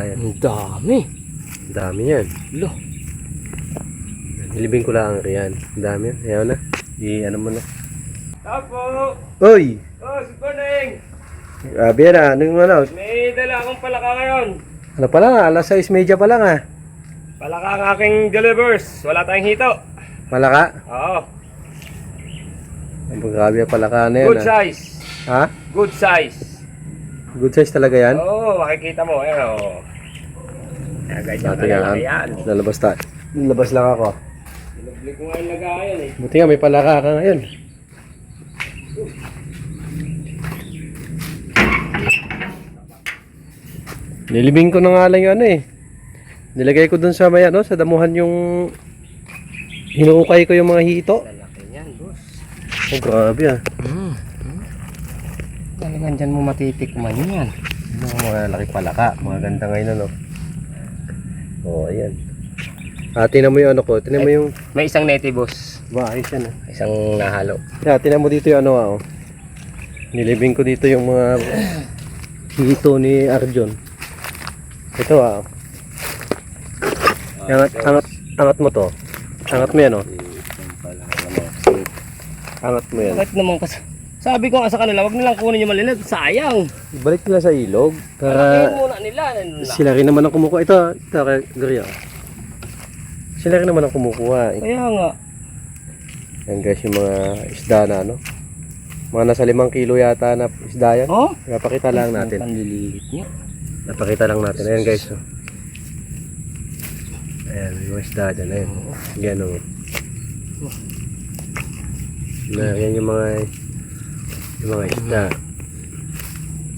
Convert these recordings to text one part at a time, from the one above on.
yan. Ang dami. Ang dami yan. Lo. Nilibing ko lang riyan. Ang dami yan. Ayaw na. I ano mo na. Tapo! Oy! Oh, si Kuneng! Grabe yan ah. Anong ano? May dala akong palaka ngayon. Ano pa lang ah. Alas 6.30 pa lang ah. Palaka ang aking delivers. Wala tayong hito. Malaka. Oo. Ang grabe palaka na yan Good ah. size. Ha? Good size. Good size talaga yan? Oo, makikita mo. Ayan o. Ayan, guys. Ito Yan. Lalabas tayo. Lalabas lang ako. Pinablik ko ngayon lagayan eh. Buti nga may palaka ka ngayon. Nilibing ko na nga lang yung ano eh. Nilagay ko dun sa may ano, sa damuhan yung hinuukay ko yung mga hito. Lalaki niyan, boss. Oh, grabe ah. Hmm. Talagang dyan mo matitikman yan. Yung mga laki palaka, mga ganda ngayon ano. Oh, ayan. Ah, tinan mo yung ano ko, tinan mo yung May isang neti, boss. ba, ayos yan ah. Isang nahalo. Yeah, tinan mo dito yung ano ah. Oh. Nilibing ko dito yung mga hito ni Arjon. Ito ah. Angat, angat, angat mo to. Angat mo yan oh. Angat mo yan. Bakit naman kasi? Sabi ko nga sa kanila, wag nilang kunin yung malilit. Sayang. Balik nila sa ilog. Kaya Para muna nila. Ano na? sila rin naman ang kumukuha. Ito, ito kay Gloria. Sila rin naman ang kumukuha. Eh. Kaya nga. Yan guys, yung mga isda na ano. Mga nasa limang kilo yata na isda yan. Oh? Napakita lang natin. Panliliit niya. Napakita lang natin. Ayan guys. Oh. Ayan, yung isda dyan. Ayan. Yan o. Na, yan yung mga yung mga isda.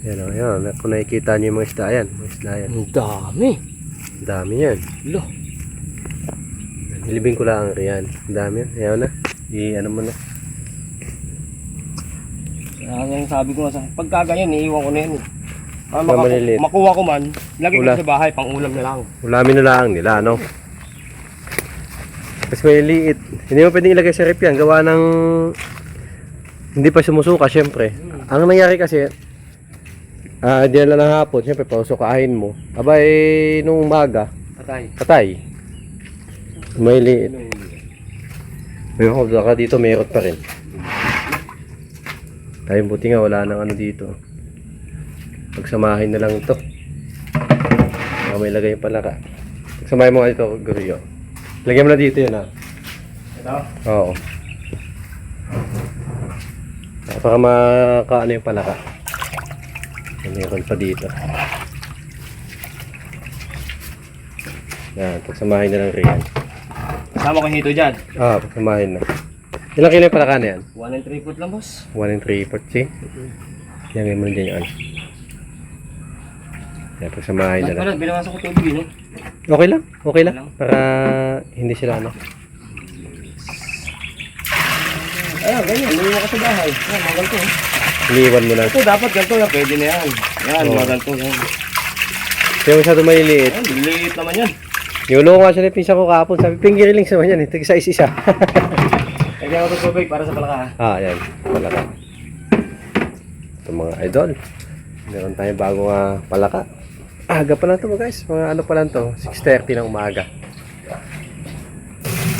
Ayan o. Ayan. Kung nakikita nyo yung mga isda. Ayan. Mga isda yan. Ang dami. Ang dami yan. Lo. Nilibing ko lang riyan. Ang dami yan. Ayaw na. I ano mo na. Yung sabi ko nga sa pagka ganyan, iiwan ko na yan. eh. Para maka- maliliit. makuha ko man, lagi ko Wala. sa bahay, pang ulam na lang. Ulamin na lang nila, ano? Kasi may liit. Hindi mo pwedeng ilagay sa rep yan. Gawa ng... Hindi pa sumusuka, syempre. Ang nangyari kasi, ah, di na lang hapon, syempre, pausukahin mo. Abay, nung umaga, Patay. patay. May liit. May ako, baka dito mayroon pa rin. Tayo buti nga, wala nang ano dito. Pagsamahin na lang ito. Baka may lagay yung palaka. Pagsamahin mo nga dito, Gurio. Lagyan mo na dito yun ha. Ito? Oo. Para makaano yung palaka. Mayroon pa dito. Yan, pagsamahin na lang riyan. Kasama ko yung hito dyan. Ah, pagsamahin na. Ilang kilo yung palaka na yan? 1 and 3 foot lang, boss. 1 and 3 part, see? Yan, ngayon mo na dyan yung ano. Yan, pagsamahin na lang. pala, binawasan ko tubig, no? Okay lang, okay lang. lang. Para hindi sila ano. Ayun, ganyan, lumiwa ka sa bahay. Yan, mga ganito. eh. Iniwan mo lang. Ito, dapat ganito na, pwede na yan. Yan, Oo. mga ganito. Yan. Kaya masyado maliliit. Yan, liliit naman yan. Yung ko nga siya na pinsa ko kahapon, sabi, pinggiriling sa yan eh, size isa. Lagyan ko ito tubig para sa palaka. ah, yan, palaka. Ito mga idol. Meron tayong bagong ah, palaka. Aga pa lang to mga guys, mga ano pa lang to, 6.30 ng umaga.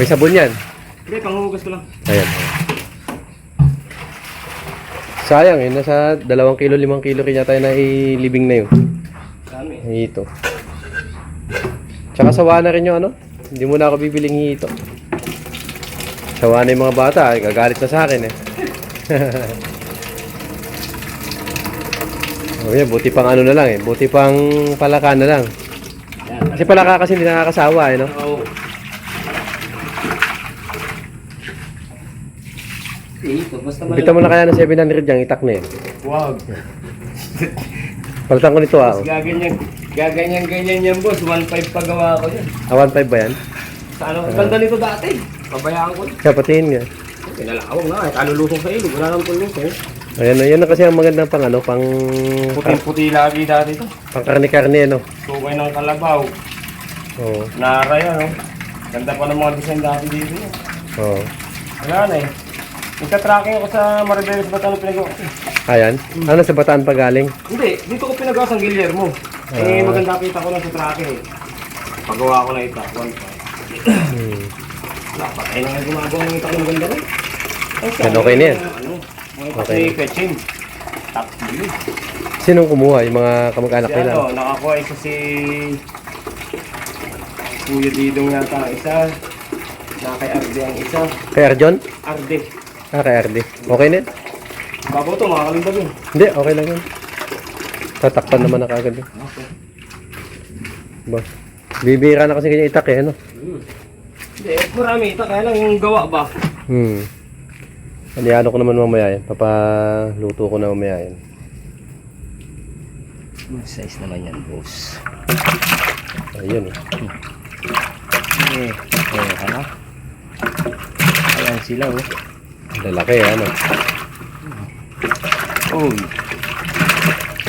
May sabon yan. Hindi, panghugas ko lang. Ayan. Sayang eh, nasa 2 kilo, 5 kilo rin yata na ilibing na yun. Dami. Hito. Tsaka sawa na rin yung ano. Hindi mo na ako bibiling hito. Sawa na yung mga bata. eh, Gagalit na sa akin eh. oh, yan, buti pang ano na lang eh. Buti pang palaka na lang. Kasi palaka kasi hindi nakakasawa eh, no? Oo. Ito, basta Bita mo na kaya ng 700 yung itak na eh. Wag. Palitan ko nito ah. Mas gaganyan, gaganyan ganyan yan boss. 1.5 pagawa ko yan. Ah, 1.5 ba yan? Sa ano, ang ganda nito dati. Pabayaan ko. Kaya patingin nga. Pinalawang na, eh. kalulusong sa ilog. Wala nang tulusong. Ayan, ayan na kasi ang magandang pang ano, pang, Puting-puti lagi dati to. pang karne-karne ano. Tukay ng kalabaw. Oo. Nara yan, oh. Ganda pa ng mga design dati dito. eh. Oo. Wala na eh. Nagka-tracking ako sa Maribeles Bataan pinagawa. Ayan. Ano sa bataan pa galing? Hindi, dito ko pinagawa sa Guillermo. Eh, maganda kita ko lang sa tracking eh. Pagawa ko na ito, 1.5. Hmm. Wala pa, eh, nang gumagawa ng ito ko maganda rin. Yan, okay na yan. Ano, mga Okay okay. na. Petchin. Top view. Sinong kumuha? Yung mga kamag-anak nila? ano, nakakuha isa si... Kuya Didong yata ang isa. Na kay Arde ang isa. Kay Arjon? Arde. Ah, kay Ardi. Okay na yun? Bago to, makakalimdag yun. Hindi, okay lang yun. Tatakpan naman na kagad yun. Okay. Ba? Bibira na kasi kanya itak eh, ano? Hindi, marami ito. Kaya lang yung gawa ba? Hmm. Ano ko naman mamaya yan. Papaluto ko na mamaya yan. Size naman yan, boss. Ayun eh. Eh, eh, ano? Ayan sila, oh. Lalaki ano? Oh,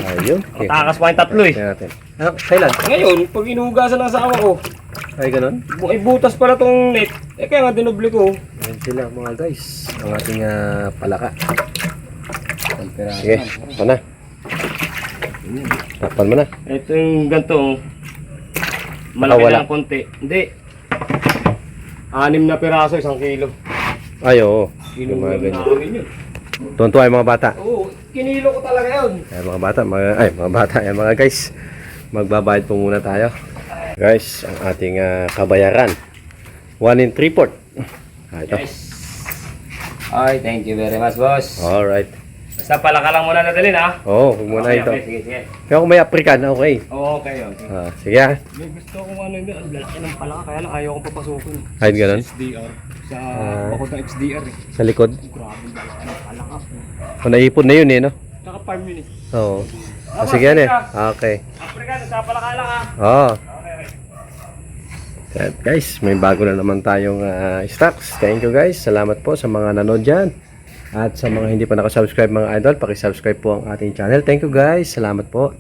Ayun. Okay. matakas pa yung tatlo eh. Tingnan natin. Ah, kailan? Ngayon, pag inugasan ng asawa ko, Ay, ganun? bu- ay butas pala tong net. Eh kaya nga dinubli ko. Ayan sila mga guys. Ang ating ah, palaka. Sige, ito na. Takpan mo na. Ito yung ganito. Malaki Nakawala. na ng konti. Hindi. Anim na piraso, isang kilo. Ay, oo. Yung mga Inuwi ganyan. namin yun. Tuwan-tuwa yung mga bata. Oo, kinilo ko talaga yun. Ay, mga bata, mga, ay, mga bata, ay, mga guys. Magbabayad po muna tayo. Guys, ang ating ah, kabayaran. 1 in 3 port. Ah, ito. Yes. Ay, thank you very much, boss. Alright. Basta pala ka lang muna nadalhin, ha? Oo, oh, huwag muna okay, ito. Okay, sige, sige. Kaya kung may African, okay. Okay, okay. Ah, sige ah. May gusto kong ano yun, ang lalaki ng palaka, kaya lang ayaw kong papasukin. Kahit ganun. XDR. Sa Ah. bakod ng XDR eh. Sa likod. Grabe lalaki ng palaka. O, naipon na yun eh, no? Tsaka 5 minutes. Oo. Ah, sige yan eh. Okay. African, sa palaka lang ha. Oo. Yan, guys, may bago na naman tayong ah, stocks. Thank you guys. Salamat po sa mga nanood dyan. At sa mga hindi pa nakasubscribe mga idol, pakisubscribe po ang ating channel. Thank you guys. Salamat po.